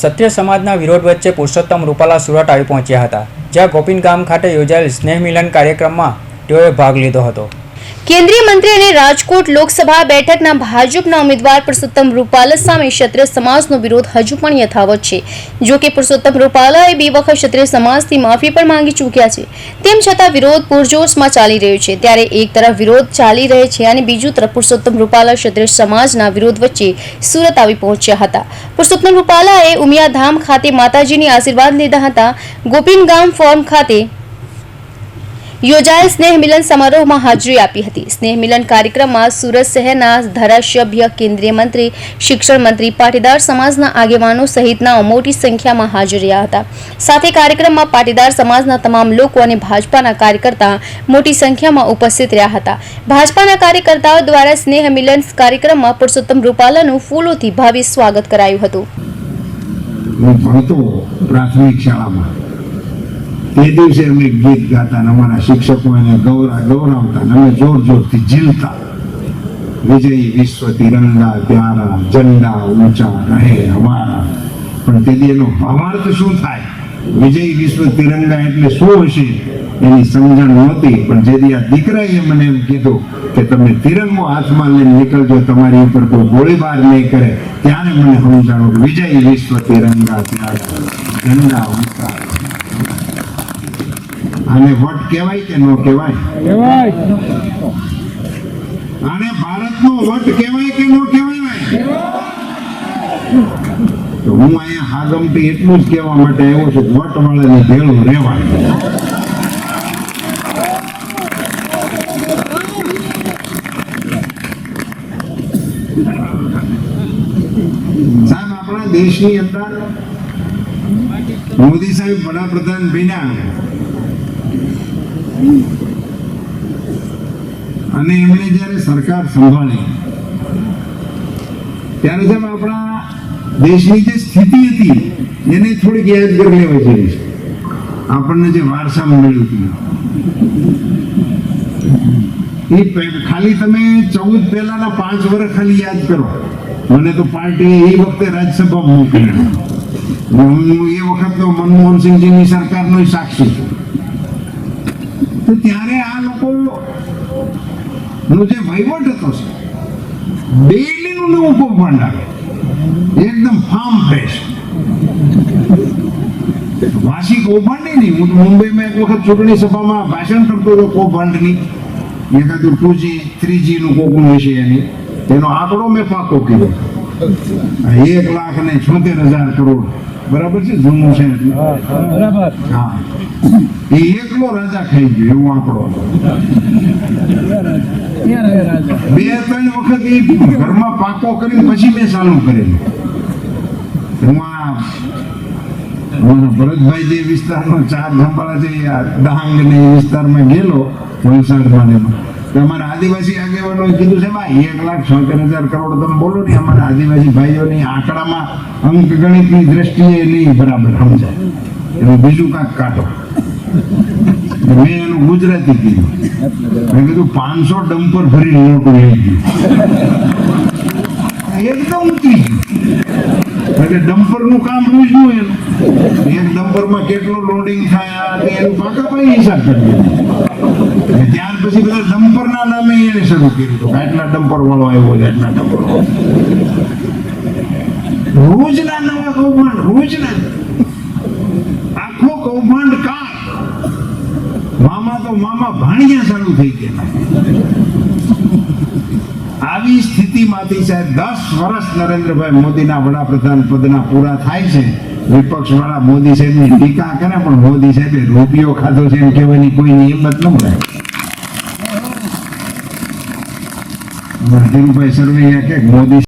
સત્ય સમાજના વિરોધ વચ્ચે પુરુષોત્તમ રૂપાલા સુરત આવી પહોંચ્યા હતા, જ્યાં ગોપીન ગામ ખાતે યોજાયેલ સ્નેહ મિલન કાર્યક્રમમાં તેઓએ ભાગ લીધો હતો. કેન્દ્રીય મંત્રી અને રાજકોટ લોકસભા બેઠકના ભાજપના ઉમેદવાર પુરુષોત્તમ રૂપાલા સામે ક્ષત્રિય સમાજનો વિરોધ હજુ પણ યથાવત છે. જો કે પુરુષોત્તમ રૂપાલાએ બે વખત ક્ષત્રિય સમાજથી માફી પણ માંગી ચૂક્યા છે. તેમ છતાં વિરોધ પૂરજોશમાં ચાલી રહ્યો છે. ત્યારે એક તરફ વિરોધ ચાલી રહે છે અને બીજું તરફ પુરુષોત્તમ રૂપાલા ક્ષત્રિય સમાજના વિરોધ વચ્ચે સુરત આવી પહોંચ્યા હતા. પુરુષોત્તમ રૂપાલાએ ઉમિયાધામ ખાતે માતાજીની આશીર્વાદ લીધા હતા. ગોપીન ગામ ફોર્મ ખાતે યોજાયેલ સ્નેહ મિલન સમારોહમાં હાજરી આપી હતી. સ્નેહ મિલન કાર્યક્રમમાં સુરત શહેરના ધારાસભ્ય, કેન્દ્રીય મંત્રી, શિક્ષણ મંત્રી, પાટીદાર સમાજના આગેવાનો સહિતના મોટી સંખ્યામાં હાજર રહ્યા હતા. સાથે કાર્યક્રમમાં પાટીદાર સમાજના તમામ લોકો અને ભાજપાના કાર્યકર્તા મોટી સંખ્યામાં ઉપસ્થિત રહ્યા હતા. ભાજપાના કાર્યકર્તાઓ દ્વારા સ્નેહ મિલન કાર્યક્રમમાં પુરુષોત્તમ રૂપાલાનું ફૂલોથી ભાવી સ્વાગત કરાયું હતું. પ્રાથમિક શાળામાં. તે દિવસે અમે ગીત ગાતા અમારા શિક્ષકો એને ગૌરા, ગૌરવતા અમે જોર જોરથી જીલતા વિજયી વિશ્વ તિરંગા પ્યારા, ઝંડા ઊંચા રહે અમારા. પણ તેથી એનો ભાવાર્થ શું થાય? વિજયી વિશ્વ તિરંગા એટલે શું હશે? એની સમજણ નહોતી, પણ જેથી આ દીકરાએ મને એમ કીધું કે તમે તિરંગો હાથમાં લઈને નીકળજો, તમારી ઉપર કોઈ ગોળીબાર નહીં કરે. ત્યારે મને સમજાણું કે વિજયી વિશ્વ તિરંગા પ્યારા, ઝંડા ઊંચા આને વટ કહેવાય કે ન કહેવાય? આને ભારતનો વટ કહેવાય કે ન કહેવાય? હું અહીંયા હાગમટી એટલું જ કહેવા માટે આવ્યો છું કે વટ વાળાની ભેળું રહેવાય. સાહેબ આપણા દેશની અંદર મોદી સાહેબ વડાપ્રધાન બન્યા. અને એમણે જ્યારે સરકાર સંભાળી, ત્યારે જેમ આપણા દેશની જે સ્થિતિ હતી, એને થોડીક યાદ કરી લેવા છે. આપણને જે વારસામાં મળ્યું એ ખાલી તમે ચૌદ પહેલાના પાંચ વર્ષ ખાલી યાદ કરો. મને તો પાર્ટીએ એ વખતે રાજ્યસભામાં મોકલ્યો. હું એ વખતનો મનમોહનસિંહજીની સરકારનો સાક્ષી છું. તો ત્યારે આ લોકો નો જે વહીવટ હતો છે ડેઈલી નું નવું કૌભાંડ આવે એકદમ ફાર્મ ફ્રેશ વાસી કૌભાંડ નહીં હું મુંબઈમાં એક વખત ચૂંટણી સભામાં ભાષણ કરતો હતો કૌભાંડની. એકાદું ટુ જી થ્રી જી નું કોકનું હશે એની. એનો આંકડો મેં પાકો કીધો એક લાખ ને છોતેર હજાર કરોડ. બરાબર છે? જૂનું છે બરાબર હા. એ એકલો રાજા ખાઈ ગયો, એવો આંકડો બે, ત્રણ વખત એ ઘરમાં પાકો કરીને પછી મેં ચાલુ કરેલું. ગયેલો, વલસાડમાં ને આદિવાસી આગેવાનોએ કીધું છે, ભાઈ, એક લાખ છોતેર હજાર કરોડ તમે બોલો ને, અમારા આદિવાસી ભાઈઓની આંકડામાં અંક ગણિતની દ્રષ્ટિએ નહીં બરાબર સમજાય. એનું બીજું કાંઈક કાઢો. મેં એનું ગુજરાતી કીધું. મેં કીધું, પાંચસો ડમ્પર ભરી નોટ લઈ ગયું. એકદમ ઉતરી ગયું એટલે ડમ્પરનું કામ રોજનું એનું એક ડમ્પરમાં કેટલું લોડિંગ થાય એનું પાકા એનું હિસાબ કરી ત્યાર પછી બધા ડમ્પરના નામે એને શરૂ કર્યું હતું આટલા ડમ્પર વાળો આવ્યો છે, આટલા ડમ્પર વાળો. રોજના નવા રોજના. આખો કૌભાંડ કાળ મામા તો મામા ભાણિયા ચાલુ થઈ ગયા. આવી સ્થિતિમાંથી સાહેબ દસ વર્ષ નરેન્દ્રભાઈ મોદીના વડાપ્રધાન પદના પૂરા થાય છે. વિપક્ષ વાળા મોદી સાહેબની ટીકા કરે, પણ મોદી સાહેબે રૂપિયો ખાધો છે એમ કહેવાની કોઈની હિંમત ન મળે ધીરુભાઈ સરવૈયા કે મોદી